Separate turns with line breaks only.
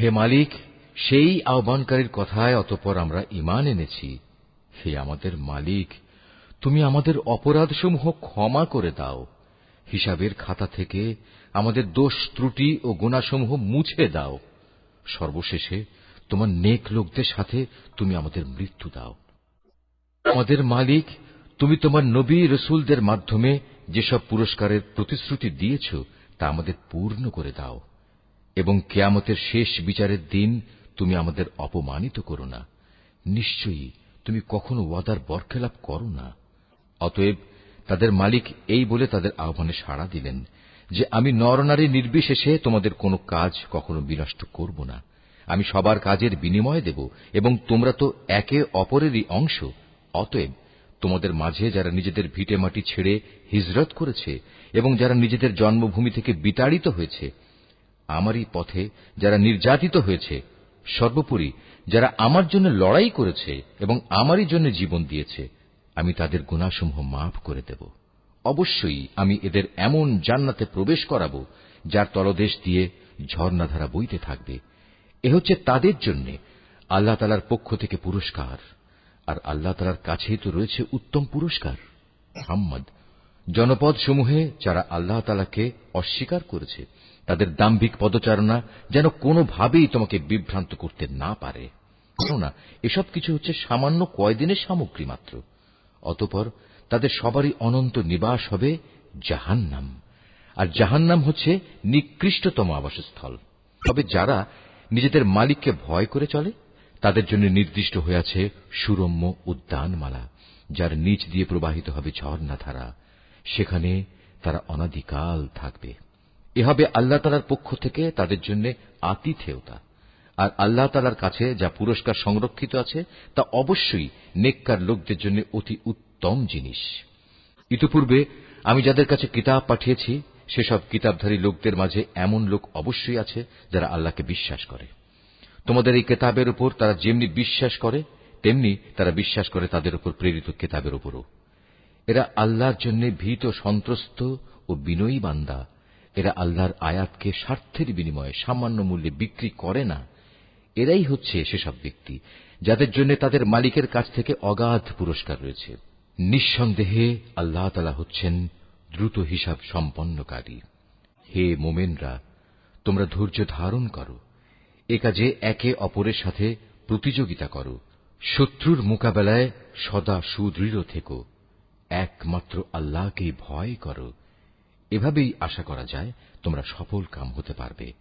হে মালিক, সেই আহ্বানকারীর কথায় অতপর আমরা ইমান এনেছি। হে আমাদের মালিক, তুমি আমাদের অপরাধসমূহ ক্ষমা করে দাও। হিসাবের খাতা থেকে আমাদের দোষ, ত্রুটি ও গুণাসমূহ মুছে দাও। সর্বশেষে তোমার নেক লোকদের সাথে তুমি আমাদের মৃত্যু দাও। আমাদের মালিক, তুমি তোমার নবী রসুলদের মাধ্যমে যেসব পুরস্কারের প্রতিশ্রুতি দিয়েছ, তা আমাদের পূর্ণ করে দাও। এবং কেয়ামতের শেষ বিচারের দিন তুমি আমাদের অপমানিত করো না। নিশ্চয়ই তুমি কখনো ওয়াদার বরখেলাপ করো না। অতএব তাদের মালিক এই বলে তাদের আহ্বানে সাড়া দিলেন যে, আমি নরনারী নির্বিশেষে তোমাদের কোনো কাজ কখনো বিনষ্ট করব না। আমি সবার কাজের বিনিময় দেব এবং তোমরা তো একে অপরেরই অংশ। অতএব তোমাদের মাঝে যারা নিজেদের ভিটে মাটি ছেড়ে হিজরত করেছে এবং যারা নিজেদের জন্মভূমি থেকে বিতাড়িত হয়েছে আমারই পথে যারা নির্যাতিত হয়েছে, সর্বোপরি যারা আমার জন্য লড়াই করেছে এবং আমারই জন্য জীবন দিয়েছে, আমি তাদের গুণাসমূহ মাফ করে দেব। অবশ্যই আমি এদের এমন জান্নাতে প্রবেশ করাব, যার তলদেশ দিয়ে ঝর্ণাধারা বইতে থাকবে। এ হচ্ছে তাদের জন্য আল্লাহ তালার পক্ষ থেকে পুরস্কার। আর আল্লাহ তালার কাছেই তো রয়েছে উত্তম পুরস্কার। মোহাম্মদ জনপদ সমূহে যারা আল্লাহ তালাকে অস্বীকার করেছে, তাদের দাম্ভিক পদচারণা যেন কোনোভাবেই তোমাকে বিভ্রান্ত করতে না পারে। কেননা এসব কিছু হচ্ছে সামান্য কয়দিনের সামগ্রী মাত্র। অতপর তাদের সবারই অনন্ত নিবাস হবে জাহান্নাম। আর জাহান্নাম হচ্ছে নিকৃষ্টতম আবাসস্থল। তবে যারা নিজেদের মালিককে ভয় করে চলে, তাদের জন্য নির্দিষ্ট হয়ে আছে সুরম্য উদ্যানমালা, যার নিচ দিয়ে প্রবাহিত হবে ঝর্ণাধারা। সেখানে তারা অনাদিকাল থাকবে। এ হবে আল্লাহ তালার পক্ষ থেকে তাদের জন্য আতিথেয়তা। আর আল্লাহ তালার কাছে যা পুরস্কার সংরক্ষিত আছে, তা অবশ্যই নেককার লোকদের জন্য অতি উত্তম জিনিস। ইতিপূর্বে আমি যাদের কাছে কিতাব পাঠিয়েছি, সেসব কিতাবধারী লোকদের মাঝে এমন লোক অবশ্যই আছে যারা আল্লাহকে বিশ্বাস করে। তোমাদের এই কেতাবের উপর তারা যেমনি বিশ্বাস করে, তেমনি তারা বিশ্বাস করে তাদের উপর প্রেরিত কেতাবের উপরও। এরা আল্লাহর জন্য ভীত সন্ত্রস্ত ও বিনয়ী বান্দা। এরা আল্লাহর আয়াতকে স্বার্থের বিনিময়ে সামান্য মূল্যে বিক্রি করে না। এরাই হচ্ছে সেসব ব্যক্তি, যাদের জন্য তাদের মালিকের কাছ থেকে অগাধ পুরস্কার রয়েছে। নিঃসন্দেহে আল্লাহ তালা হচ্ছেন দ্রুত হিসাব সম্পন্নকারী। হে মোমেনরা, তোমরা ধৈর্য ধারণ করো। এ কাজে একে অপরের সাথে প্রতিযোগিতা করো। শত্রুর মোকাবেলায় সদা সুদৃঢ় থেকো। একমাত্র আল্লাহকেই ভয় করো। এভাবেই আশা করা যায় তোমরা সফল কাম হতে পারবে।